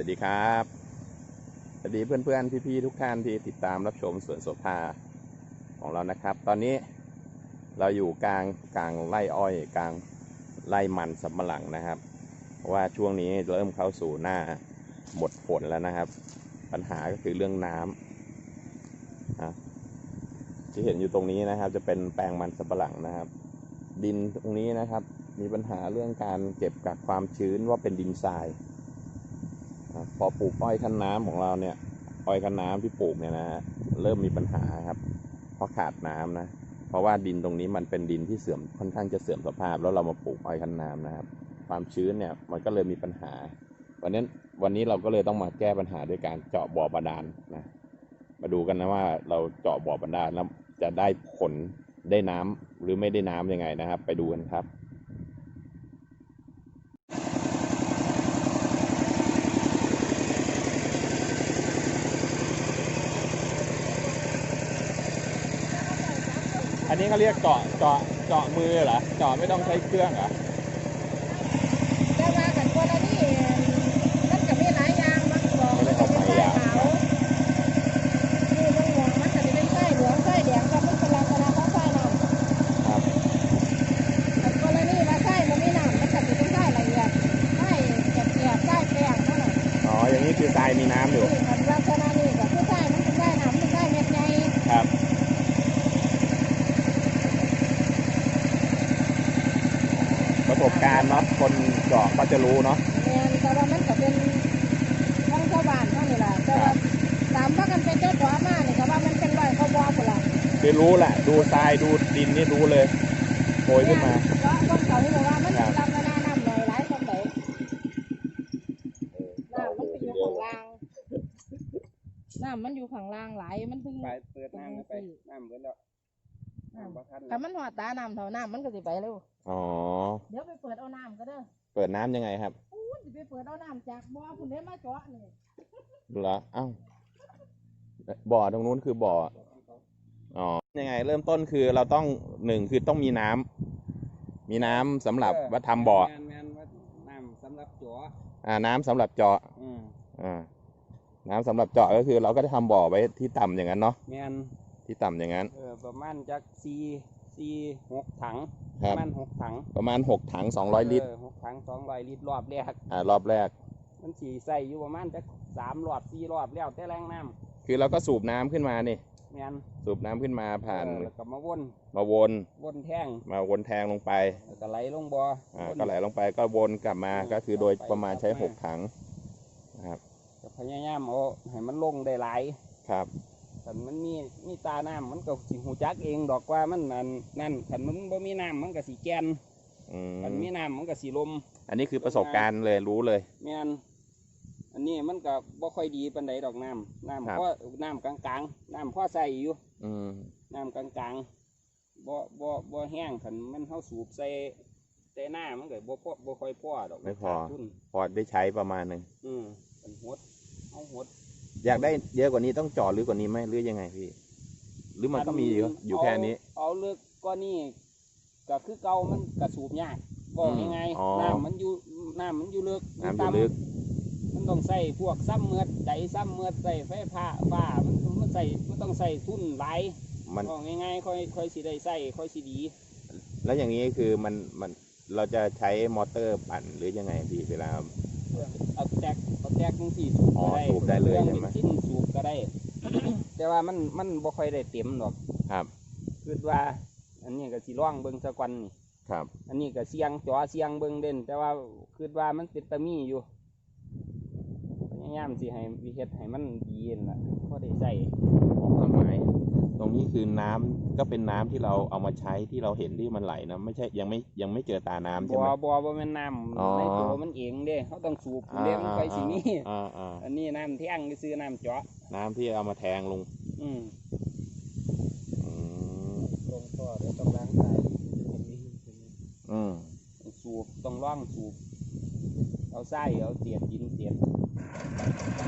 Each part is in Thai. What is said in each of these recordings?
สวัสดีครับ สวัสดีเพื่อนๆ พี่ๆ ทุกท่านที่ติดตามรับชมสวนโสภาของเรานะครับ ตอนนี้เราอยู่กลางกลางไร่อ้อย กลางไร่มันสำปะหลังนะครับ เพราะว่าช่วงนี้เริ่มเข้าสู่หน้าหมดฝนแล้วนะครับ ปัญหาก็คือเรื่องน้ำนะที่เห็นอยู่ตรงนี้นะครับ จะเป็นแปลงมันสำปะหลังนะครับ ดินตรงนี้นะครับ มีปัญหาเรื่องการเก็บกักความชื้นว่าเป็นดินทราย พอปลูกอ้อยคั้นน้ำของเราเนี่ย อ้อยคั้นน้ำที่ปลูกเนี่ยนะฮะเริ่มมีปัญหาครับ เพราะขาดน้ำนะ เพราะว่าดินตรงนี้มันเป็นดินที่เสื่อมค่อนข้างจะเสื่อมสภาพ แล้วเรามาปลูกอ้อยคั้นน้ำนะครับ ความชื้นเนี่ยมันก็เลยมีปัญหา วันนี้วันนี้เราก็เลยต้องมาแก้ปัญหาด้วยการเจาะบ่อบาดาลนะมาดูกันนะว่าเราเจาะบ่อบาดาลแล้วจะได้ผลได้น้ำหรือไม่ได้น้ำยังไงนะครับ ไปดูกันครับ นนี้เขาเรียกเจาะเจาะเจาะมือเหรอเจาะไม่ต้องใช้เครื่องเหรอแต่ว่ากันกรณีมันก็มีหลายอย่างบางของมันก็เป็นไส้ขาวนี่บางของมันก็จะเป็นไส้เหลืองไส้แดงก็เป็นลักษณะของไส้น้ำครับแต่กรณีว่าไส้มันไม่น้ำมันก็จะเป็นไส้ละเอียดไส้แกบๆไส้แป้งเท่านั้นอ๋ออย่างนี้คือทรายมีน้ำอยู่ นี่มันลักษณะนี้ก็คือไส้มันเป็นไส้น้ำมันเป็นไส้เม็ดใหญ่ ครับ ประสบการณ์เนาะ คนเจาะก็จะรู้เนาะแม่นแต่ว่ามันก็เป็นของชาวบ้านเท่านี้แหละแต่ว่าตามว่ากันเป็นเจ้าตัวมานี่ก็ว่ามันเป็นรอยเขาบอกพุ่นล่ะคือรู้แหละ ดูทรายดูดินนี่รู้เลยโผล่ขึ้นมาเพราะคนเขาที่บอกว่ามัน ครับ ตามนาน้ำลอยหลายคนไหนน้ำมันไปอยู่ข้างล่างน้ำมันอยู่ข้างล่างหลายมันถึง ไปเปิดน้ำไปน้ำเบิดแล้วน้ำ บ่ทันถ้ามันหัวตาน้ำเท่าน้ำมันก็สิไปเร็วอ๋อ เดี๋ยวไปเปิดเอาน้ำก็เด้อเปิดน้ำยังไงครับอู้สิไปเปิดเอาน้ำจากบ่อคุณเด้มาเจาะนี่ดูแลวเอ้าบ่อตรงนู้นคือบ่ออ๋อยังไง เริ่มต้นคือเราต้องหนึ่งคือต้องมีน้ำมีน้ำสำหรับว่าทำบ่อ แม่นแม่นว่าน้ำสำหรับจั่วอ่า น้ำสำหรับเจาะอืมอ่าน้ำสำหรับเจาะก็คือ เราก็จะทำบ่อไว้ที่ต่ำอย่างนั้นเนาะ แม่น ที่ต่ำอย่างนั้น เออประมาณจักสี่สี่หกถังคปรับ ระมาณหกถังประมาณหกถังสองร้อยลิตรเหกถังสองร้อยลิตรรอบแรกอ่ารอบแรก มันสี่ใส่อยู่ประมาณจักสามรอบสี่รอบแล้วแต่แรงน้คือเราก็สูบน้ำขึ้นมานี่ำแม่นสูบน้ำขึ้นมาผ่านเออแล้วก็มาวนมาวนวนแท่งมาวนแทงลงไปแล้วก็ไหลลงบ่ออ่าวน ก็ไหลลงไปก็วนกลับมาอืมก็คือโดยประมาณใช้ กลับมาหกถังนะครับก็พยายามเอาให้มันลงได้หลายครับ คันมันมีมีตาน้ำมันก็สิหูจักเองดอกว่ามันนั่นนั่นคันมันบ่มีน้ำมันก็สิแกนอืมคันมีน้ำมันก็สิลม อันนี้คือประสบการณ์เลยรู้เลย แม่นอันนี้มันก็บ่ค่อยดีปานใดดอกน้ำน้ำครับพอน้ำกลางๆน้ำพอใส่อยู่อืมน้ำกลางๆบ่บ่บ่แห้งคันมันเฮาสูบใส่แต่หน้ามันก็บ่พอบ่ค่อยพอดอกไม่พอ ขาดทุน พอได้ใช้ประมาณหนึ่งอืมเป็นหดเอาหด อยากได้เยอะกว่านี้ต้องเจาะหรือกว่านี้ไหมหรือยังไงพี่ หรือมันก็มีอยู่อยู่แค่นี้ เอาเอาเลือกก็นี่ก็คือเก่ามันก็สูบยากบอกอืมยังไงอ๋อ น้ำมันอยู่น้ำมันอยู่ลึกน้ำอยู่ลึก มันต้องใส่พวกซ้ำเมือดใจซ้ำเมือดใส่ไฟฟ้าฟ้ามันมันใส่มันต้องใส่ทุนหลายมันบอกง่ายๆค่อยค่อยสิได้ใส่ค่อยสิดี แล้วอย่างนี้คือมันมันเราจะใช้มอเตอร์ปั่นหรือยังไงพี่เวลา เอาแตกเอาแตกมึงสี่สูบอ๋อก็ได้สูบได้เลยครื่องใช่ไหมบนซินสูบก็ได้ แต่ว่ามันมันบ่ค่อยได้เต็มหรอกครับ คือว่า อันนี้ก็สิร่องเบิ่งสะกวันนี่ ครับ อันนี้ก็เสียงจ่อเสียงเบิ่งเด่น แต่ว่าคือว่ามันเป็นตะมีอยู่พยายามสิให้วิเฮ็ดให้มันดีนั่นล่ะพอได้ใส่ของความหมาย ตรงนี้คือน้ำก็เป็นน้ำที่เราเอามาใช้ที่เราเห็นที่มันไหลนะไม่ใช่ยังไม่ยังไม่เจอตาน้ำใช่บ่ไหมบ่บ่แม่นน้อ๋อำในตัวมันเองเด้เขาต้องสูบเด้มันไปสิมีอ่าอ่าอันนี้น้ำแท่งซื้อน้ำเจาะน้ำที่เอามาแทงลง อืมอืมลงท่อเดี๋ยวต้องล้างสายอืมสูบต้องร่องสูบเอาไส้เอาเสียดดินเสียดสูบ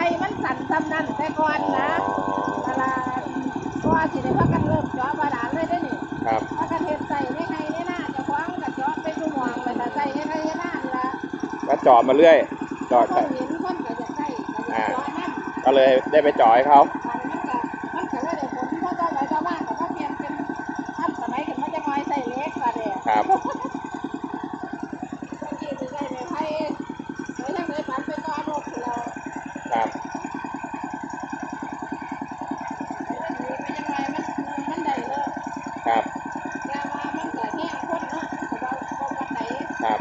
ให้มันสั่นซ้ำนั่นแต่ก่อนนะเวลาเพราะว่าสิได้พากันเริ่มเจาะบาดาลเลยได้อนี่ครับพากันเฮ็ดใส่ในไห้ในหน้าเจะคว้าของกับเจาะไปทุกหม่องไปแต่ใส่ในไห้ในหน้านี่ละก็เจาะมาเรื่อยเจาะคนเห็นคนก็จะใส่ก็จะเจาะนั่นก็เลยได้ไปเจาะให้เขา มันก็มันก็เลยได้ผลเพราะว่าหลายชาวบ้านก็มาเปลี่ยนเป็นทันสมัยขึ้นมาจะน้อยใส่เล็กกว่าเด้ ครับ เมื่อกี้สิได้ในไห้ไปทางไหนปันไปต่อรถเรา ครับ ไปทางนี้ไปยังไงมันมันได้เลย ครับ แต่ว่ามันก็แห้งคนเนาะมันก็บ่บ่ปานใด ครับ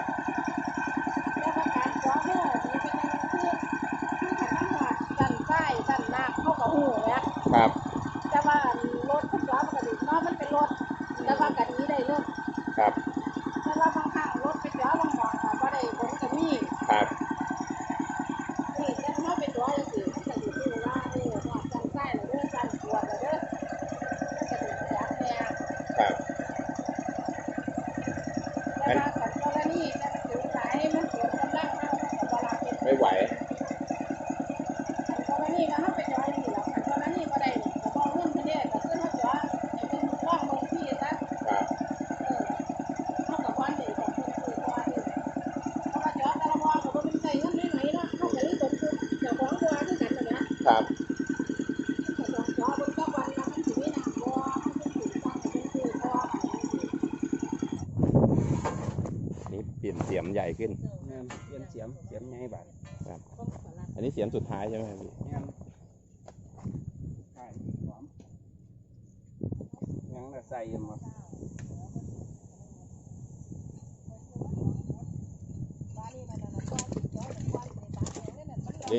แต่ว่าการเจาะเนื้อนี่เป็นจังคือคือคันมันหอดดันใต้ดันน้ำเขาก็ฮู้แหม ครับ แต่ว่ารถทุกล้อมันก็ดีเนาะมันเป็นรถแต่ว่ากันนี้ได้เลย ครับ แต่ว่าบางครั้งรถไปเจาะบางหมองก็บ่ได้ผลก็มี ครับ นี่แต่ถ้าเป็นตัวจังซี่มันก็อยู่ที่ว่าเออหอดดันใต้แล้วเด้อดันปวดแล้วเด้อมันก็ถึงจักแน่ ครับ แต่ว่าคันกรณีแต่มันถึงสายมันเกิดกำลังเฮาก็บ่รับเป็น ไม่ไหว คันกรณีว่าเฮาไปเจาะจังซี่แล้วคันกรณีบ่ได้นี่ก็บ่เงินเพิ่นเด้ก็คือเฮาเจาะให้เพิ่นลองเบิ่งที่ซะ ครับ เออเขากับวันเด็กกับคนคือเพราะว่าที่เขามาจอดแต่ละวันก็บ่เป็นใจเงินไม่ไหนเนาะเขาก็เลยตกคือเจ้าของบัวคือกันนะนะครับ เจ้าของจอบนตะวันแล้วมันสิมีน้ำบัวมันเป็นสีฟ้าเป็นคือเพราะว่า นี่ เปลี่ยนเสียมใหญ่ขึ้นแม่นเปลี่ยนเสียมเสียมใหญ่บาดอันนี้เสียมสุดท้ายใช่ไหมครับพี่แม่นใช่หอมยังละใส่อยู่หมด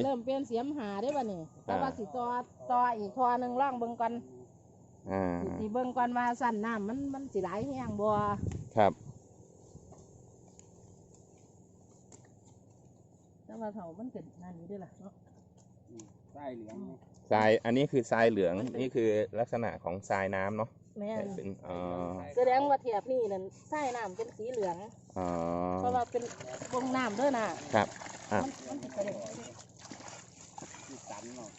เริ่มเปลี่ยนเสียมหาได้ป่ะนี่แต่ว่าสิต่อต่ออีกทอหนึ่งล่องเบิ่งก่อนอ่าสิเบิ่งก่อนว่าสั่นน้ำมันมันสิไหลแห้งบ่ครับ แต่ ว่าเขามันเกิดนั่นอยู่ด้วยล่ะเนาะใส่เหลืองนี่ทรายอันนี้คือทรายเหลืองนี่คือลักษณะของทรายน้ำเนาะแม่นเป็นเอ่อแสดงว่าเทียบนี่นั่นใส่น้ำเป็นสีเหลือง เอ่อเพราะว่าเป็นวงน้ำเด้วยนะครับอะ มันมันสิไปได้ที่สันเนาะ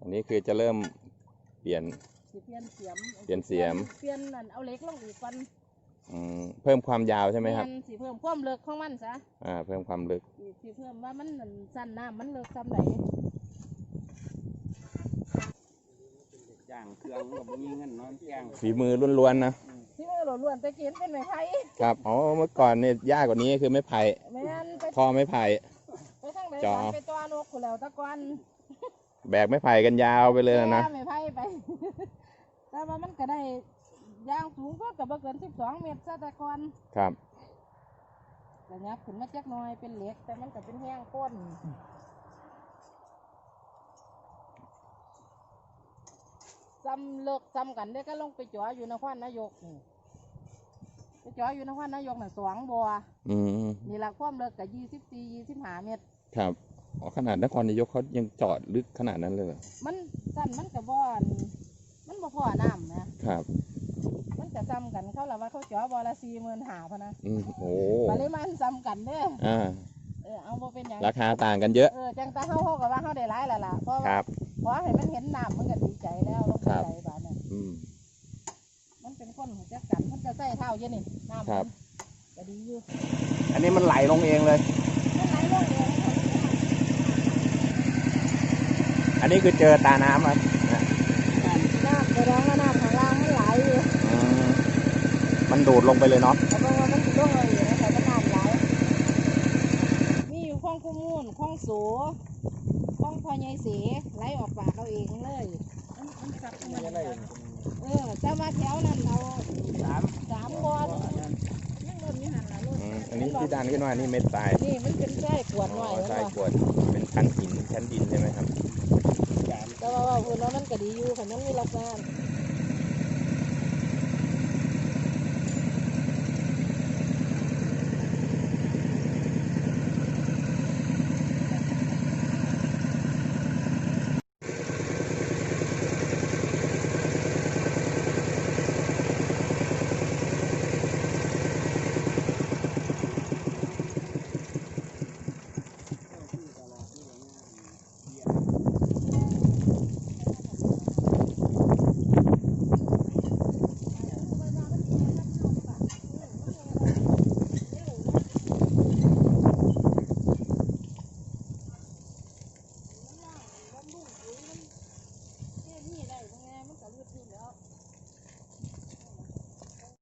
อันนี้คือจะเริ่มเปลี่ยน สิเปลี่ยนเสียมเปลี่ยนเสียม เปลี่ยนนั่นเอาเหล็กลงอีกก่อนอืมเพิ่มความยาวใช่ไหมครับแนสิเพิ่มความเลิกของมันซะอ่าเพิ่มความลึกสิสิเพิ่มว่ามันนั่นสั้นน้ำมันเลิกซ้ำไหนย่างเครื่องก็บ่มีเงินเนอนย่างฝีมือล้วนๆนะที่มือหล้วนๆแต่กินเป็นไม้ไผ่ครับอ๋อเมื่อก่อนเนี่ยยากกว่านี้คือไม่ไผ่แม่นไปพ่อไม่ไผ่ ไปทางไหนจ๋อ ไปตัวนกกูแล้วตะกอนแบกไม่ไผ่กันยาวไปเลยนะแม่ไม้ไผ่ไป แต่ว่ามันก็ได้ยางสูงก็กับเกิน12เมตรซะแต่ก่อนครับแต่ยับขึ้นมาจักหน่อยเป็นเหล็ก แต่มันก็เป็นแห้งก้นซ้ำเลิกซ้ำกันได้ก็ลงไปจ่ออยู่นครนายกนี่ไปจ่ออยู่นครนายกน่ะสองบัวอืมนี่ละความเลิกกับยี่สิบสี่ยี่สิบห้าเมตร ครับอ๋อขนาดนครนายกเขายังจอดลึกขนาดนั้นเลยเหรอมันสั้นมันกับบ่อน มันบ่พอน้ำนะครับ มันจะซ้ำกันเขาละว่าเขาจ่อบอละสี่หมื่นหาพะนะอืมโอ้ปริมาณซ้ำกันเด้ออ่า เออเอาบ่เป็นอย่างราคาต่างกันเยอะ เออจังตาเฮาเฮากับว่าเฮาได้หลายแล้วล่ะเพราะคว่ารับ ขอให้มันเห็นน้ำมันก็ดีใจแล้วลงครับ ใจบาดเนี่ยอืม มันเป็นคนหูจักกันมันจะใส่เท้าเยอะนี่น้ำครัมับ นก็ดีอยู่อันนี้มันไหลลงเองเลย มันไหลลงเองอันนี้คือเจอตาน้ำครับ น้ำแสดงว่าน้ำข้างล่างมันไหลอยู่ อืม มันดูดลงไปเลยเนาะแล้วก็ว่ามันสิลงเอาอยู่นะแต่ก็น้ำไหลมีอยู่ข้องกุมูลข้องโสข้องพอใหญ่เสไหลออกปากเอาเองเลยมันมันสับไม่มันได้เออแต่ว่าแถวนั้นเราสามสามบอลยังเริ่มมีหันละลูกอืมอันนี้ที่ดันขึ้นมานี่เม็ดทรายนี่มันเป็นไส้ขวดหน่อยอ๋อแล้วทรายก็กรวดเป็นชั้นหินชั้นดินใช่ไหมครับจานแต่ว่าว่าพูดแล้วมันก็ดีอยู่ค่ะมันมีรับงาน